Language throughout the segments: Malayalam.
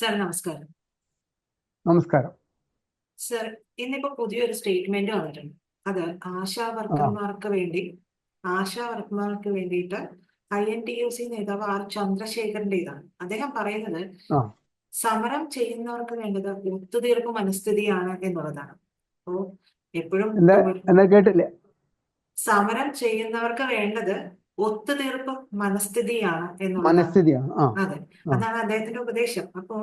സർ നമസ്കാരം. നമസ്കാരം. സർ ഇന്നിപ്പോ പുതിയൊരു സ്റ്റേറ്റ്മെന്റ് വന്നിട്ടുണ്ട്. അത് ആശാ വർക്കർമാർക്ക് വേണ്ടി ആശാ വർക്കർമാർക്ക് വേണ്ടിയിട്ട് I N T U C നേതാവ് ആർ ചന്ദ്രശേഖരന്റെ ഇതാണ് അദ്ദേഹം പറയുന്നത് സമരം ചെയ്യുന്നവർക്ക് വേണ്ടത് ഒത്തുതീർപ്പ് മനസ്ഥിതിയാണ് എന്നുള്ളതാണ്. അപ്പോ എപ്പോഴും കേട്ടില്ല? സമരം ചെയ്യുന്നവർക്ക് വേണ്ടത് ഒത്തുതീർപ്പ് മനസ്ഥിതിയാണ് എന്നുള്ളതാണ്. മനസ്ഥിതിയാണ്. അതെ. അതാണ് അദ്ദേഹത്തിന്റെ ഉപദേശം. അപ്പോ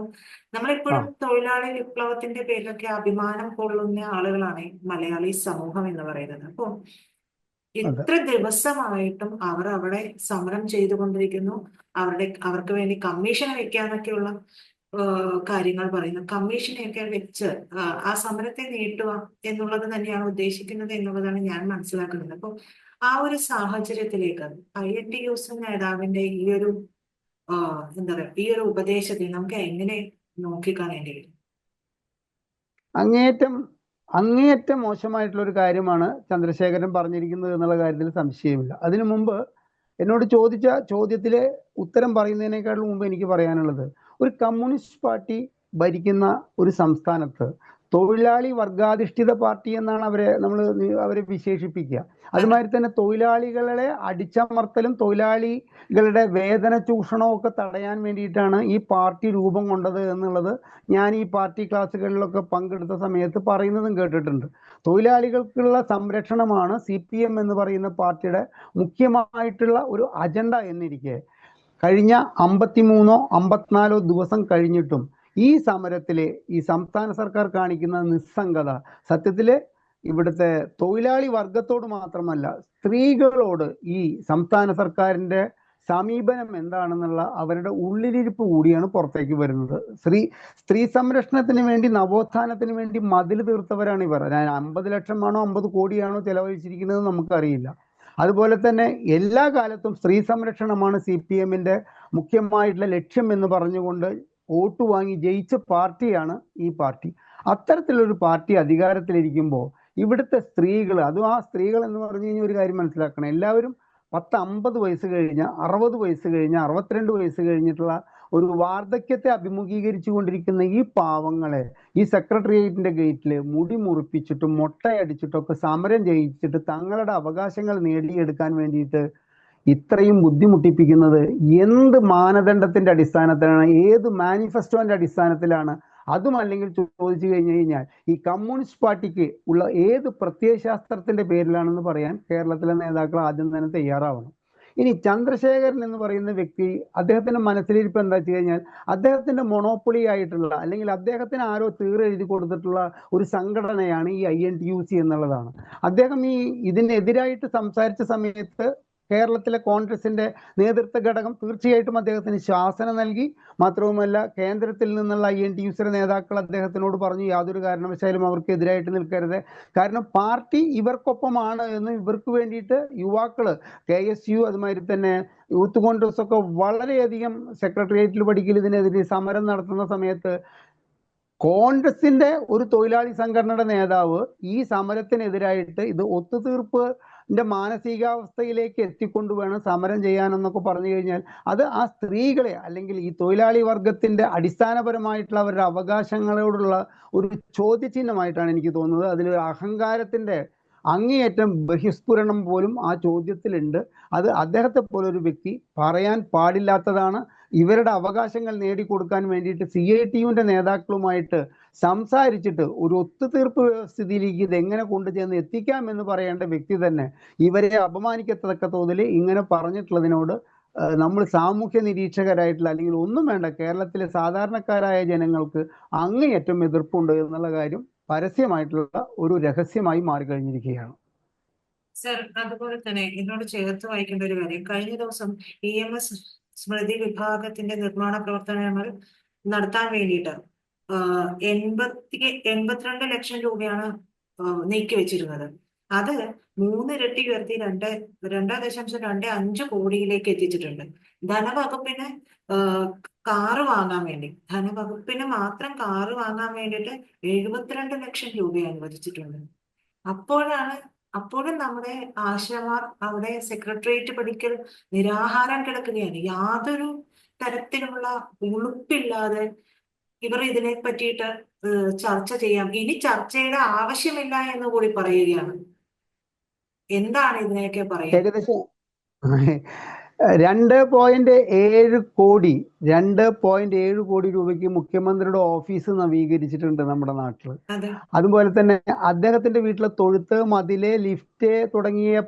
നമ്മളിപ്പോഴും തൊഴിലാളി വിപ്ലവത്തിന്റെ പേരിലൊക്കെ അഭിമാനം കൊള്ളുന്ന ആളുകളാണ് മലയാളി സമൂഹം എന്ന് പറയുന്നത്. അപ്പോ ഇത്ര ദിവസമായിട്ടും അവർ അവിടെ സമരം ചെയ്തുകൊണ്ടിരിക്കുന്നു. അവരുടെ അവർക്ക് വേണ്ടി കമ്മീഷൻ വെക്കാനൊക്കെയുള്ള ഏഹ്, കാര്യങ്ങൾ പറയുന്നു. കമ്മീഷനെയൊക്കെ വെച്ച് ആ, ആ സമരത്തെ നീട്ടുക എന്നുള്ളത് തന്നെയാണ് ഉദ്ദേശിക്കുന്നത് എന്നുള്ളതാണ് ഞാൻ മനസ്സിലാക്കുന്നത്. അപ്പോൾ ആ ഒരു സാഹചര്യത്തിലേക്ക് ഐ എൻ ടി യൂസ് നേതാവിന്റെ ഈ ഒരു എന്താ പറയാ ഈ ഒരു ഉപദേശത്തെ നമുക്ക് എങ്ങനെ നോക്കിക്കാണേണ്ടി വരും അങ്ങേയറ്റം അങ്ങേയറ്റം മോശമായിട്ടുള്ള ഒരു കാര്യമാണ് ചന്ദ്രശേഖരൻ പറഞ്ഞിരിക്കുന്നത് എന്നുള്ള കാര്യത്തിൽ സംശയമില്ല. അതിനു മുമ്പ് എന്നോട് ചോദിച്ച ചോദ്യത്തിലെ ഉത്തരം പറയുന്നതിനേക്കാളും മുമ്പ് എനിക്ക് പറയാനുള്ളത് ഒരു കമ്മ്യൂണിസ്റ്റ് പാർട്ടി ഭരിക്കുന്ന ഒരു സംസ്ഥാനത്ത് തൊഴിലാളി വർഗാധിഷ്ഠിത പാർട്ടി എന്നാണ് അവരെ നമ്മൾ അവരെ വിശേഷിപ്പിക്കുക. അതുമാതിരി തന്നെ തൊഴിലാളികളെ അടിച്ചമർത്തലും തൊഴിലാളികളുടെ വേതന ചൂഷണവും ഒക്കെ തടയാൻ വേണ്ടിയിട്ടാണ് ഈ പാർട്ടി രൂപം കൊണ്ടത് എന്നുള്ളത് ഞാൻ ഈ പാർട്ടി ക്ലാസ്സുകളിലൊക്കെ പങ്കെടുത്ത സമയത്ത് പറയുന്നതും കേട്ടിട്ടുണ്ട്. തൊഴിലാളികൾക്കുള്ള സംരക്ഷണമാണ് സി പി എം എന്ന് പറയുന്ന പാർട്ടിയുടെ മുഖ്യമായിട്ടുള്ള ഒരു അജണ്ട എന്നിരിക്കെ. കഴിഞ്ഞ അമ്പത്തിമൂന്നോ അമ്പത്തിനാലോ ദിവസം കഴിഞ്ഞിട്ടും ഈ സമരത്തിലെ ഈ സംസ്ഥാന സർക്കാർ കാണിക്കുന്ന നിസ്സംഗത സത്യത്തിൽ ഇവിടുത്തെ തൊഴിലാളി വർഗത്തോട് മാത്രമല്ല സ്ത്രീകളോട് ഈ സംസ്ഥാന സർക്കാരിന്റെ സമീപനം എന്താണെന്നുള്ള അവരുടെ ഉള്ളിലിരിപ്പ് കൂടിയാണ് പുറത്തേക്ക് വരുന്നത്. സ്ത്രീ സ്ത്രീ സംരക്ഷണത്തിന് വേണ്ടി നവോത്ഥാനത്തിന് വേണ്ടി മതിൽ തീർത്തവരാണ് ഇവർ. ഞാൻ അമ്പത് ലക്ഷമാണോ അമ്പത് കോടിയാണോ ചെലവഴിച്ചിരിക്കുന്നത് നമുക്കറിയില്ല. അതുപോലെ തന്നെ എല്ലാ കാലത്തും സ്ത്രീ സംരക്ഷണമാണ് സി പി എമ്മിന്റെ മുഖ്യമായിട്ടുള്ള ലക്ഷ്യം എന്ന് പറഞ്ഞുകൊണ്ട് വോട്ട് വാങ്ങി ജയിച്ച പാർട്ടിയാണ് ഈ പാർട്ടി. അത്തരത്തിലൊരു പാർട്ടി അധികാരത്തിലിരിക്കുമ്പോൾ ഇവിടുത്തെ സ്ത്രീകൾ അതും ആ സ്ത്രീകൾ എന്ന് പറഞ്ഞു കഴിഞ്ഞാൽ ഒരു കാര്യം മനസ്സിലാക്കണം. എല്ലാവരും പത്ത് അമ്പത് വയസ്സ് കഴിഞ്ഞ അറുപത് വയസ്സ് കഴിഞ്ഞ അറുപത്തിരണ്ട് വയസ്സ് കഴിഞ്ഞിട്ടുള്ള ഒരു വാർദ്ധക്യത്തെ അഭിമുഖീകരിച്ചു കൊണ്ടിരിക്കുന്ന ഈ പാവങ്ങളെ ഈ സെക്രട്ടേറിയറ്റിന്റെ ഗേറ്റിൽ മുടി മുറിപ്പിച്ചിട്ടും മുട്ടയടിച്ചിട്ടും ഒക്കെ സമരം ചെയ്യിച്ചിട്ട് തങ്ങളുടെ അവകാശങ്ങൾ നേടിയെടുക്കാൻ വേണ്ടിയിട്ട് ഇത്രയും ബുദ്ധിമുട്ടിപ്പിക്കുന്നത് എന്ത് മാനദണ്ഡത്തിന്റെ അടിസ്ഥാനത്തിലാണ് ഏത് മാനിഫെസ്റ്റോന്റെ അടിസ്ഥാനത്തിലാണ്? അതും അല്ലെങ്കിൽ ചോദിച്ചു കഴിഞ്ഞു കഴിഞ്ഞാൽ ഈ കമ്മ്യൂണിസ്റ്റ് പാർട്ടിക്ക് ഉള്ള ഏത് പ്രത്യയശാസ്ത്രത്തിന്റെ പേരിലാണെന്ന് പറയാൻ കേരളത്തിലെ നേതാക്കൾ ആദ്യം തന്നെ തയ്യാറാവണം. ഇനി ചന്ദ്രശേഖരൻ എന്ന് പറയുന്ന വ്യക്തി അദ്ദേഹത്തിന്റെ മനസ്സിലിരിപ്പ് എന്താ വെച്ച് കഴിഞ്ഞാൽ അദ്ദേഹത്തിന്റെ മൊണോപ്പൊളി ആയിട്ടുള്ള അല്ലെങ്കിൽ അദ്ദേഹത്തിന് ആരോ തീറെഴുതി കൊടുത്തിട്ടുള്ള ഒരു സംഘടനയാണ് ഈ I N T U C എന്നുള്ളതാണ്. അദ്ദേഹം ഈ ഇതിനെതിരായിട്ട് സംസാരിച്ച സമയത്ത് കേരളത്തിലെ കോൺഗ്രസിന്റെ നേതൃത്വ ഘടകം തീർച്ചയായിട്ടും അദ്ദേഹത്തിന് ശാസന നൽകി. മാത്രവുമല്ല കേന്ദ്രത്തിൽ നിന്നുള്ള ഐ എൻ ടി യുസിലെ നേതാക്കൾ അദ്ദേഹത്തിനോട് പറഞ്ഞു യാതൊരു കാരണവശാലും അവർക്ക് എതിരായിട്ട് നിൽക്കരുത്. കാരണം പാർട്ടി ഇവർക്കൊപ്പമാണ് എന്ന് ഇവർക്ക് വേണ്ടിയിട്ട് യുവാക്കൾ കെ എസ് യു അതുമാതിരി തന്നെ യൂത്ത് കോൺഗ്രസ് ഒക്കെ വളരെയധികം സെക്രട്ടേറിയറ്റിൽ പഠിക്കൽ ഇതിനെതിരെ സമരം നടത്തുന്ന സമയത്ത് കോൺഗ്രസിന്റെ ഒരു തൊഴിലാളി സംഘടനയുടെ നേതാവ് ഈ സമരത്തിനെതിരായിട്ട് ഇത് ഒത്തുതീർപ്പിന്റെ മാനസികാവസ്ഥയിലേക്ക് എത്തിക്കൊണ്ട് വേണം സമരം ചെയ്യാനെന്നൊക്കെ പറഞ്ഞു കഴിഞ്ഞാൽ അത് ആ സ്ത്രീകളെ അല്ലെങ്കിൽ ഈ തൊഴിലാളി വർഗത്തിന്റെ അടിസ്ഥാനപരമായിട്ടുള്ള അവരുടെ അവകാശങ്ങളോടുള്ള ഒരു ചോദ്യചിഹ്നമായിട്ടാണ് എനിക്ക് തോന്നുന്നത്. അതിൽ അഹങ്കാരത്തിന്റെ അങ്ങേയറ്റം ബഹിസ്ഫുരണം പോലും ആ ചോദ്യത്തിലുണ്ട്. അത് അദ്ദേഹത്തെ പോലെ ഒരു വ്യക്തി പറയാൻ പാടില്ലാത്തതാണ്. ഇവരുടെ അവകാശങ്ങൾ നേടിക്കൊടുക്കാൻ വേണ്ടിയിട്ട് സി ഐ ടിയുവിന്റെ നേതാക്കളുമായിട്ട് സംസാരിച്ചിട്ട് ഒരു ഒത്തുതീർപ്പ് വ്യവസ്ഥിതിയിലേക്ക് ഇത് എങ്ങനെ കൊണ്ടുചെന്ന് എത്തിക്കാം എന്ന് പറയേണ്ട വ്യക്തി തന്നെ ഇവരെ അപമാനിക്കത്തക്ക തോതിൽ ഇങ്ങനെ പറഞ്ഞിട്ടുള്ളതിനോട് നമ്മൾ സാമൂഹ്യ നിരീക്ഷകരായിട്ടുള്ള അല്ലെങ്കിൽ ഒന്നും വേണ്ട കേരളത്തിലെ സാധാരണക്കാരായ ജനങ്ങൾക്ക് അങ്ങേയറ്റം എതിർപ്പുണ്ട് എന്നുള്ള കാര്യം പരസ്യമായിട്ടുള്ള ഒരു രഹസ്യമായി മാറിക്കഴിഞ്ഞിരിക്കുകയാണ്. സർ അതുപോലെ തന്നെ ഇതിനോട് ചേർത്ത് വായിക്കേണ്ട ഒരു കാര്യം. കഴിഞ്ഞ ദിവസം ഇ എം എസ് സ്മൃതി വിഭാഗത്തിന്റെ നിർമ്മാണ പ്രവർത്തനങ്ങൾ നടത്താൻ വേണ്ടിയിട്ട് എൺപത്തി എൺപത്തിരണ്ട് ലക്ഷം രൂപയാണ് നീക്കി വെച്ചിരുന്നത്. അത് മൂന്നിരട്ടി ഉയർത്തി രണ്ട് രണ്ട് ദശാംശം രണ്ട് അഞ്ച് കോടിയിലേക്ക് എത്തിച്ചിട്ടുണ്ട്. ധനവകുപ്പിന് കാറ് വാങ്ങാൻ വേണ്ടി ധനവകുപ്പിന് മാത്രം കാറ് വാങ്ങാൻ വേണ്ടിയിട്ട് എഴുപത്തിരണ്ട് ലക്ഷം രൂപ അനുവദിച്ചിട്ടുണ്ട്. അപ്പോഴാണ് അപ്പോഴും നമ്മുടെ ആശമാർ അവിടെ സെക്രട്ടേറിയറ്റ് പഠിക്കൽ നിരാഹാരം കിടക്കുകയാണ്. യാതൊരു തരത്തിലുള്ള ഉളുപ്പില്ലാതെ ഇവർ ഇതിനെ പറ്റിയിട്ട് ചർച്ച ചെയ്യാം. ഇനി ചർച്ചയുടെ ആവശ്യമില്ല എന്ന് കൂടി പറയുകയാണ്. എന്താണ് ഇതിനെയൊക്കെ പറയുക രണ്ട് പോയിന്റ് ഏഴ് കോടി രണ്ട് പോയിന്റ് ഏഴ് കോടി രൂപയ്ക്ക് മുഖ്യമന്ത്രിയുടെ ഓഫീസ് നവീകരിച്ചിട്ടുണ്ട് നമ്മുടെ നാട്ടിൽ അതുപോലെ തന്നെ അദ്ദേഹത്തിന്റെ വീട്ടിലെ തൊഴുത്ത് മതിൽ ലിഫ്റ്റ് തുടങ്ങിയ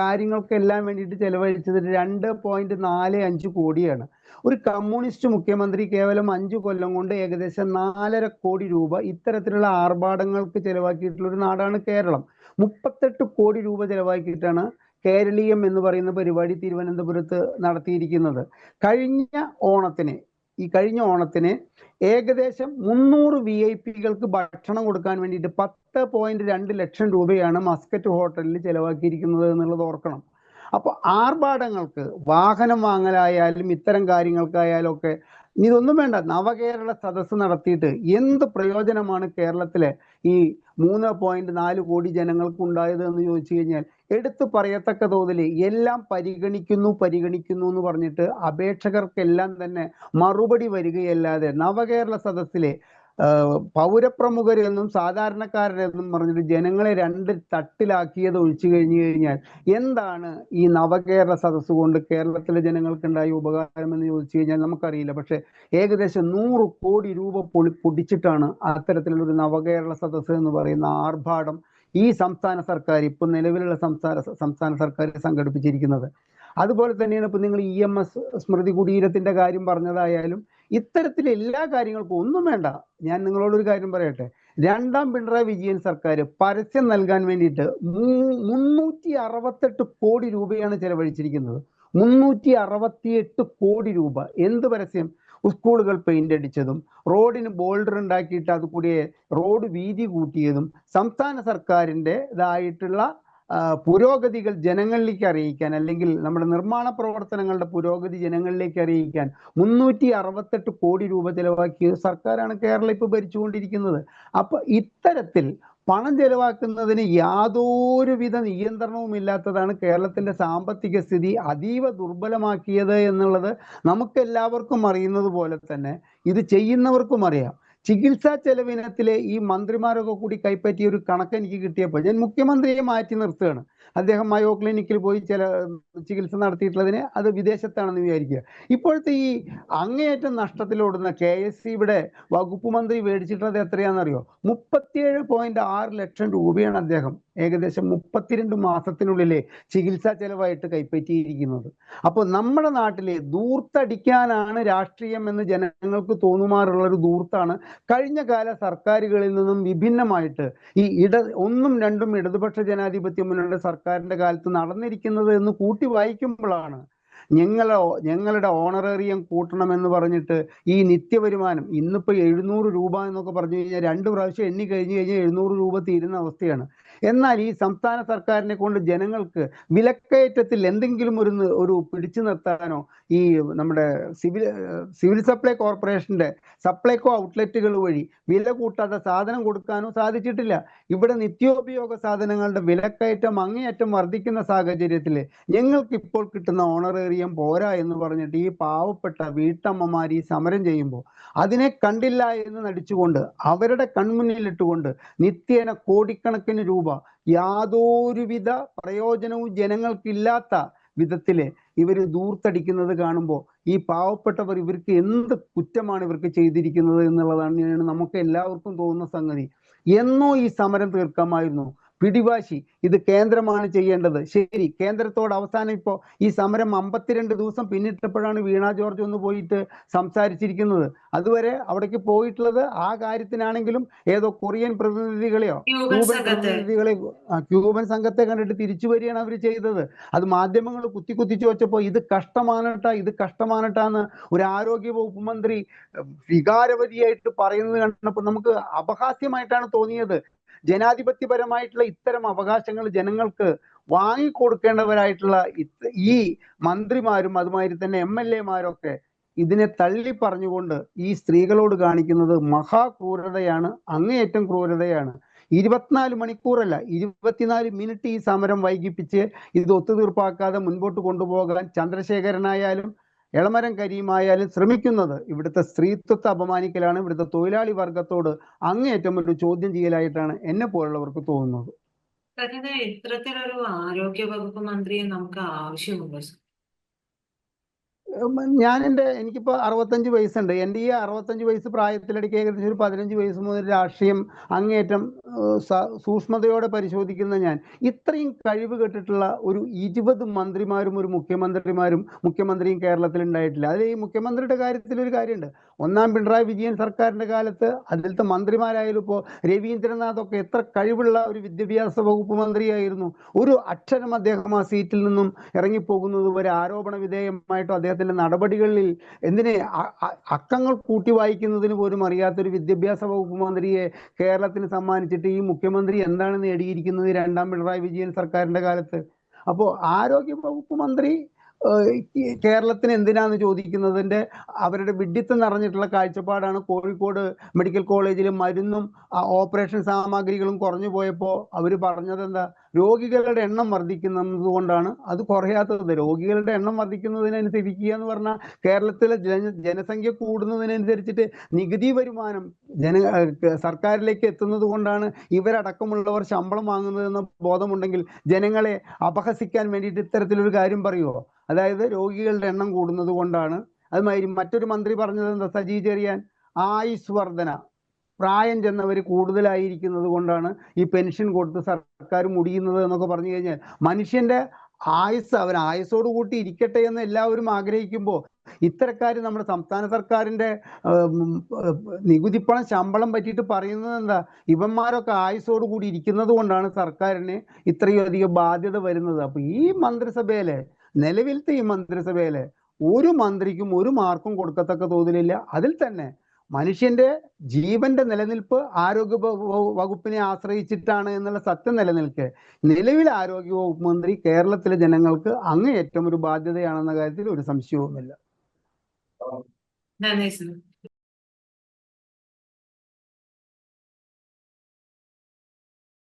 കാര്യങ്ങൾക്കെല്ലാം വേണ്ടിയിട്ട് ചെലവഴിച്ചത് രണ്ട് പോയിന്റ് നാല് അഞ്ച് കോടിയാണ്. ഒരു കമ്മ്യൂണിസ്റ്റ് മുഖ്യമന്ത്രി കേവലം അഞ്ചു കൊല്ലം കൊണ്ട് ഏകദേശം നാലര കോടി രൂപ ഇത്തരത്തിലുള്ള ആർഭാടങ്ങൾക്ക് ചെലവാക്കിയിട്ടുള്ള ഒരു നാടാണ് കേരളം. മുപ്പത്തെട്ട് കോടി രൂപ ചെലവാക്കിയിട്ടാണ് കേരളീയം എന്ന് പറയുന്ന പരിപാടി തിരുവനന്തപുരത്ത് നടത്തിയിരിക്കുന്നത്. കഴിഞ്ഞ ഓണത്തിന് ഈ കഴിഞ്ഞ ഓണത്തിന് ഏകദേശം മുന്നൂറ് വി ഐ പികൾക്ക് ഭക്ഷണം കൊടുക്കാൻ വേണ്ടിയിട്ട് പത്ത് പോയിന്റ് രണ്ട് ലക്ഷം രൂപയാണ് മസ്കറ്റ് ഹോട്ടലിൽ ചെലവാക്കിയിരിക്കുന്നത് എന്നുള്ളത് ഓർക്കണം. അപ്പോൾ ആർഭാടങ്ങൾക്ക് വാഹനം വാങ്ങലായാലും ഇത്തരം കാര്യങ്ങൾക്കായാലും ഒക്കെ ഇതൊന്നും വേണ്ട. നവകേരള സദസ്സ് നടത്തിയിട്ട് എന്ത് പ്രയോജനമാണ് കേരളത്തിലെ ഈ മൂന്ന് പോയിന്റ് നാല് കോടി ജനങ്ങൾക്ക് ഉണ്ടായത് എന്ന് ചോദിച്ചു കഴിഞ്ഞാൽ എടുത്തു പറയത്തക്ക തോതിൽ എല്ലാം പരിഗണിക്കുന്നു പരിഗണിക്കുന്നു എന്ന് പറഞ്ഞിട്ട് അപേക്ഷകർക്കെല്ലാം തന്നെ മറുപടി വരികയല്ലാതെ നവകേരള സദസ്സിലെ പൗരപ്രമുഖരെന്നും സാധാരണക്കാരെന്നും പറഞ്ഞിട്ട് ജനങ്ങളെ രണ്ട് തട്ടിലാക്കിയത് ഒഴിച്ചു കഴിഞ്ഞു കഴിഞ്ഞാൽ എന്താണ് ഈ നവകേരള സദസ്സ് കൊണ്ട് കേരളത്തിലെ ജനങ്ങൾക്കുണ്ടായ ഉപകാരം എന്ന് ചോദിച്ചു കഴിഞ്ഞാൽ നമുക്കറിയില്ല. പക്ഷെ ഏകദേശം നൂറ് കോടി രൂപ പൊളി പൊടിച്ചിട്ടാണ് അത്തരത്തിലുള്ള ഒരു നവകേരള സദസ്സ് എന്ന് പറയുന്ന ആർഭാടം ഈ സംസ്ഥാന സർക്കാർ ഇപ്പം നിലവിലുള്ള സംസ്ഥാന സംസ്ഥാന സർക്കാർ സംഘടിപ്പിച്ചിരിക്കുന്നത്. അതുപോലെ തന്നെയാണ് ഇപ്പം നിങ്ങൾ ഇ എം എസ് സ്മൃതി കുടീരത്തിന്റെ കാര്യം പറഞ്ഞതായാലും ഇത്തരത്തിൽ എല്ലാ കാര്യങ്ങൾക്കും ഒന്നും വേണ്ട. ഞാൻ നിങ്ങളോടൊരു കാര്യം പറയട്ടെ. രണ്ടാം പിണറായി വിജയൻ സർക്കാർ പരസ്യം നൽകാൻ വേണ്ടിയിട്ട് മുന്നൂറ്റി അറുപത്തെട്ട് കോടി രൂപയാണ് ചെലവഴിച്ചിരിക്കുന്നത്. മുന്നൂറ്റി അറുപത്തിയെട്ട് കോടി രൂപ. എന്ത് പരസ്യം? സ്കൂളുകൾ പെയിന്റ് അടിച്ചതും റോഡിന് ബോൾഡർ ഉണ്ടാക്കിയിട്ട് അത് കൂടി റോഡ് വീതി കൂട്ടിയതും സംസ്ഥാന സർക്കാരിന്റെതായിട്ടുള്ള ഇതായിട്ടുള്ള പുരോഗതികൾ ജനങ്ങളിലേക്ക് അറിയിക്കാൻ അല്ലെങ്കിൽ നമ്മുടെ നിർമ്മാണ പ്രവർത്തനങ്ങളുടെ പുരോഗതി ജനങ്ങളിലേക്ക് അറിയിക്കാൻ മുന്നൂറ്റി അറുപത്തെട്ട് കോടി രൂപ ചെലവാക്കിയ സർക്കാരാണ് കേരളം ഇപ്പോൾ ഭരിച്ചുകൊണ്ടിരിക്കുന്നത്. അപ്പോൾ ഇത്തരത്തിൽ പണം ചെലവാക്കുന്നതിന് യാതൊരുവിധ നിയന്ത്രണവും ഇല്ലാത്തതാണ് കേരളത്തിന്റെ സാമ്പത്തിക സ്ഥിതി അതീവ ദുർബലമാക്കിയത് എന്നുള്ളത് നമുക്കെല്ലാവർക്കും അറിയുന്നത് പോലെ തന്നെ ഇത് ചെയ്യുന്നവർക്കും അറിയാം. ചികിത്സാ ചെലവിനത്തിലെ ഈ മന്ത്രിമാരൊക്കെ കൂടി കൈപ്പറ്റിയ ഒരു കണക്ക് എനിക്ക് കിട്ടിയപ്പോൾ ഞാൻ മുഖ്യമന്ത്രിയെ മാറ്റി നിർത്തുകയാണ്. അദ്ദേഹം മയോ ക്ലിനിക്കിൽ പോയി ചില ചികിത്സ നടത്തിയിട്ടുള്ളതിന് അത് വിദേശത്താണെന്ന് വിചാരിക്കുക. ഇപ്പോഴത്തെ ഈ അങ്ങേയറ്റം നഷ്ടത്തിലോടുന്ന കെ എസ് സിയുടെ വകുപ്പ് മന്ത്രി മേടിച്ചിട്ടുള്ളത് എത്രയാണെന്നറിയോ? മുപ്പത്തിയേഴ് പോയിന്റ് ആറ് ലക്ഷം രൂപയാണ് അദ്ദേഹം ഏകദേശം മുപ്പത്തിരണ്ട് മാസത്തിനുള്ളിലെ ചികിത്സാ ചെലവായിട്ട് കൈപ്പറ്റിയിരിക്കുന്നത്. അപ്പോൾ നമ്മുടെ നാട്ടിലെ ദൂർത്തടിക്കാനാണ് രാഷ്ട്രീയം എന്ന് ജനങ്ങൾക്ക് തോന്നുമാറുള്ള ഒരു ദൂർത്താണ് കഴിഞ്ഞ കാല സർക്കാരുകളിൽ നിന്നും വിഭിന്നമായിട്ട് ഈ ഇട ഒന്നും രണ്ടും ഇടതുപക്ഷ ജനാധിപത്യ മുന്നണിയുടെ സർക്കാരിന്റെ കാലത്ത് നടന്നിരിക്കുന്നത് എന്ന് കൂട്ടി വായിക്കുമ്പോഴാണ്. ഞങ്ങളെ ഞങ്ങളുടെ ഓണറേറിയം കൂട്ടണമെന്ന് പറഞ്ഞിട്ട് ഈ നിത്യവരുമാനം ഇന്നിപ്പോ എഴുന്നൂറ് രൂപ എന്നൊക്കെ പറഞ്ഞു കഴിഞ്ഞാൽ രണ്ട് പ്രാവശ്യം എണ്ണി കഴിഞ്ഞു കഴിഞ്ഞാൽ എഴുന്നൂറ് രൂപ തീരുന്ന അവസ്ഥയാണ്. എന്നാൽ ഈ സംസ്ഥാന സർക്കാരിനെ കൊണ്ട് ജനങ്ങൾക്ക് വിലക്കയറ്റത്തിൽ എന്തെങ്കിലും ഒരു ഒരു പിടിച്ചു നിർത്താനോ ഈ നമ്മുടെ സിവിൽ സിവിൽ സപ്ലൈ കോർപ്പറേഷന്റെ സപ്ലൈകോ ഔട്ട്ലെറ്റുകൾ വഴി വില കൂട്ടാതെ സാധനം കൊടുക്കാനോ സാധിച്ചിട്ടില്ല. ഇവിടെ നിത്യോപയോഗ സാധനങ്ങളുടെ വിലക്കയറ്റം അങ്ങേയറ്റം വർദ്ധിക്കുന്ന സാഹചര്യത്തിൽ ഞങ്ങൾക്ക് ഇപ്പോൾ കിട്ടുന്ന ഓണറേറിയം പോരാ എന്ന് പറഞ്ഞിട്ട് ഈ പാവപ്പെട്ട വീട്ടമ്മമാർ ഈ സമരം ചെയ്യുമ്പോൾ അതിനെ കണ്ടില്ല എന്ന് നടിച്ചുകൊണ്ട് അവരുടെ കൺമുന്നിലിട്ടുകൊണ്ട് നിത്യേന കോടിക്കണക്കിന് രൂപ യാതൊരുവിധ പ്രയോജനവും ജനങ്ങൾക്കില്ലാത്ത വിധത്തിൽ ഇവർ ദൂർത്തടിക്കുന്നത് കാണുമ്പോൾ ഈ പാവപ്പെട്ടവർ ഇവർക്ക് എന്ത് കുറ്റമാണ് ഇവർക്ക് ചെയ്തിരിക്കുന്നത് എന്നുള്ളതാണ് നമുക്ക് എല്ലാവർക്കും തോന്നുന്ന സംഗതി. എന്നോ ഈ സമരം തീർക്കാമായിരുന്നു. പിടിവാശി. ഇത് കേന്ദ്രമാണ് ചെയ്യേണ്ടത്. ശരി കേന്ദ്രത്തോട് അവസാനം ഇപ്പോൾ ഈ സമരം അമ്പത്തിരണ്ട് ദിവസം പിന്നിട്ടപ്പോഴാണ് വീണ ജോർജ് ഒന്ന് പോയിട്ട് സംസാരിച്ചിരിക്കുന്നത്. അതുവരെ അവിടേക്ക് പോയിട്ടുള്ളത് ആ കാര്യത്തിനാണെങ്കിലും ഏതോ കൊറിയൻ പ്രതിനിധികളെയോ ക്യൂബൻ പ്രതിനിധികളെയോ പ്രതിനിധികളെ ക്യൂബൻ സംഘത്തെ കണ്ടിട്ട് തിരിച്ചു വരികയാണ് അവർ ചെയ്തത്. അത് മാധ്യമങ്ങൾ കുത്തി കുത്തിച്ചു വെച്ചപ്പോൾ ഇത് കഷ്ടമാനട്ടാ ഇത് കഷ്ടമാനട്ടാന്ന് ഒരു ആരോഗ്യ വകുപ്പ് മന്ത്രി വികാരവതിയായിട്ട് പറയുന്നത് കണ്ടപ്പോൾ നമുക്ക് അപഹാസ്യമായിട്ടാണ് തോന്നിയത്. ജനാധിപത്യപരമായിട്ടുള്ള ഇത്തരം അവകാശങ്ങൾ ജനങ്ങൾക്ക് വാങ്ങിക്കൊടുക്കേണ്ടവരായിട്ടുള്ള ഈ മന്ത്രിമാരും അതുമാതിരി തന്നെ എം എൽ എമാരൊക്കെ ഇതിനെ തള്ളി പറഞ്ഞുകൊണ്ട് ഈ സ്ത്രീകളോട് കാണിക്കുന്നത് മഹാക്രൂരതയാണ് അങ്ങേയറ്റം ക്രൂരതയാണ്. ഇരുപത്തിനാല് മണിക്കൂറല്ല ഇരുപത്തിനാല് മിനിറ്റ് ഈ സമരം വൈകിപ്പിച്ച് ഇത് ഒത്തുതീർപ്പാക്കാതെ മുൻപോട്ട് കൊണ്ടുപോകാൻ ചന്ദ്രശേഖരനായാലും എളമരം കരീമായാലും ശ്രമിക്കുന്നത് ഇവിടുത്തെ സ്ത്രീത്വത്തെ അപമാനിക്കലാണ് ഇവിടുത്തെ തൊഴിലാളി വർഗത്തോട് അങ്ങേയറ്റം ഒരു ചോദ്യം ചെയ്യലായിട്ടാണ് എന്നെ പോലുള്ളവർക്ക് തോന്നുന്നത്. ഇത്തരത്തിലൊരു ആരോഗ്യ വകുപ്പ് മന്ത്രിയെ നമുക്ക് ആവശ്യമുണ്ടോ. ഞാൻ എന്റെ എനിക്കിപ്പോൾ അറുപത്തഞ്ച് വയസ്സുണ്ട്. എന്റെ ഈ അറുപത്തഞ്ച് വയസ്സ് പ്രായത്തിലിടയ്ക്ക് ഏകദേശം ഒരു പതിനഞ്ച് വയസ്സ് മുതൽ രാഷ്ട്രീയം അങ്ങേയറ്റം സൂക്ഷ്മതയോടെ പരിശോധിക്കുന്ന ഞാൻ. ഇത്രയും കഴിവ് കെട്ടിട്ടുള്ള ഒരു ഇരുപത് മന്ത്രിമാരും ഒരു മുഖ്യമന്ത്രിമാരും മുഖ്യമന്ത്രിയും കേരളത്തിൽ ഉണ്ടായിട്ടില്ല അതിൽ ഈ മുഖ്യമന്ത്രിയുടെ കാര്യത്തിൽ ഒരു കാര്യമുണ്ട്. ഒന്നാം പിണറായി വിജയൻ സർക്കാരിന്റെ കാലത്ത് അതിലത്തെ മന്ത്രിമാരായാലും ഇപ്പോൾ രവീന്ദ്രനാഥൊക്കെ എത്ര കഴിവുള്ള ഒരു വിദ്യാഭ്യാസ വകുപ്പ് മന്ത്രിയായിരുന്നു. ഒരു അക്ഷരം അദ്ദേഹം ആ സീറ്റിൽ നിന്നും ഇറങ്ങിപ്പോകുന്നത് വരെ ആരോപണ വിധേയമായിട്ടോ അദ്ദേഹത്തിന്റെ നടപടികളിൽ എന്തിനെ അക്കങ്ങൾ കൂട്ടി വായിക്കുന്നതിന് പോലും അറിയാത്തൊരു വിദ്യാഭ്യാസ വകുപ്പ് മന്ത്രിയെ കേരളത്തിന് സമ്മാനിച്ചിട്ട് ഈ മുഖ്യമന്ത്രി എന്താണ് നേടിയിരിക്കുന്നത് രണ്ടാം പിണറായി വിജയൻ സർക്കാരിന്റെ കാലത്ത്? അപ്പോൾ ആരോഗ്യ വകുപ്പ് മന്ത്രി കേരളത്തിന് എന്തിനാന്ന് ചോദിക്കുന്നതിന്റെ അവരുടെ വിഡ്ഢിത്തം നിറഞ്ഞിട്ടുള്ള കാഴ്ചപ്പാടാണ് കോഴിക്കോട് മെഡിക്കൽ കോളേജിൽ മരുന്നും ഓപ്പറേഷൻ സാമഗ്രികളും കുറഞ്ഞു പോയപ്പോൾ അവർ പറഞ്ഞത് എന്താ രോഗികളുടെ എണ്ണം വർദ്ധിക്കുന്നത് കൊണ്ടാണ് അത് കുറയാത്തത്. രോഗികളുടെ എണ്ണം വർദ്ധിക്കുന്നതിനനുസരിക്കുക എന്ന് പറഞ്ഞാൽ കേരളത്തിലെ ജന ജനസംഖ്യ കൂടുന്നതിനനുസരിച്ചിട്ട് നികുതി വരുമാനം ജന സർക്കാരിലേക്ക് എത്തുന്നത് കൊണ്ടാണ് ഇവരടക്കമുള്ളവർ ശമ്പളം വാങ്ങുന്നതെന്ന ബോധമുണ്ടെങ്കിൽ ജനങ്ങളെ അപഹസിക്കാൻ വേണ്ടിയിട്ട് ഇത്തരത്തിലൊരു കാര്യം പറയുമോ അതായത് രോഗികളുടെ എണ്ണം കൂടുന്നത് കൊണ്ടാണ്. അതുമാതിരി മറ്റൊരു മന്ത്രി പറഞ്ഞത് എന്താ സജി ചെറിയാൻ ആയുസ് വർധന. പ്രായം ചെന്നവർ കൂടുതലായിരിക്കുന്നത് കൊണ്ടാണ് ഈ പെൻഷൻ കൊടുത്ത് സർക്കാർ മുടിയുന്നത് എന്നൊക്കെ പറഞ്ഞു കഴിഞ്ഞാൽ മനുഷ്യന്റെ ആയുസ് അവൻ ആയുസോട് കൂട്ടി ഇരിക്കട്ടെ എന്ന് എല്ലാവരും ആഗ്രഹിക്കുമ്പോൾ ഇത്തരക്കാർ നമ്മുടെ സംസ്ഥാന ഉം, നികുതിപ്പണം ശമ്പളം പറ്റിയിട്ട് പറയുന്നത് എന്താ? ഇവന്മാരൊക്കെ ആയുസോട് കൂടി ഇരിക്കുന്നത് കൊണ്ടാണ് സർക്കാരിന് ഇത്രയും അധികം ബാധ്യത വരുന്നത്. അപ്പൊ ഈ മന്ത്രിസഭയിലെ നിലവിലത്തെ ഈ മന്ത്രിസഭയിലെ ഒരു മന്ത്രിക്കും ഒരു മാർക്കും കൊടുക്കത്തക്ക തോതിലില്ല. അതിൽ തന്നെ മനുഷ്യന്റെ ജീവന്റെ നിലനിൽപ്പ് ആരോഗ്യ വകുപ്പിനെ ആശ്രയിച്ചിട്ടാണ് എന്നുള്ള സത്യം നിലനിൽക്കെ. നിലവിൽ ആരോഗ്യ വകുപ്പ് മന്ത്രി കേരളത്തിലെ ജനങ്ങൾക്ക് അങ്ങേയറ്റം ഒരു ബാധ്യതയാണെന്ന കാര്യത്തിൽ ഒരു സംശയവുമില്ല. നന്ദി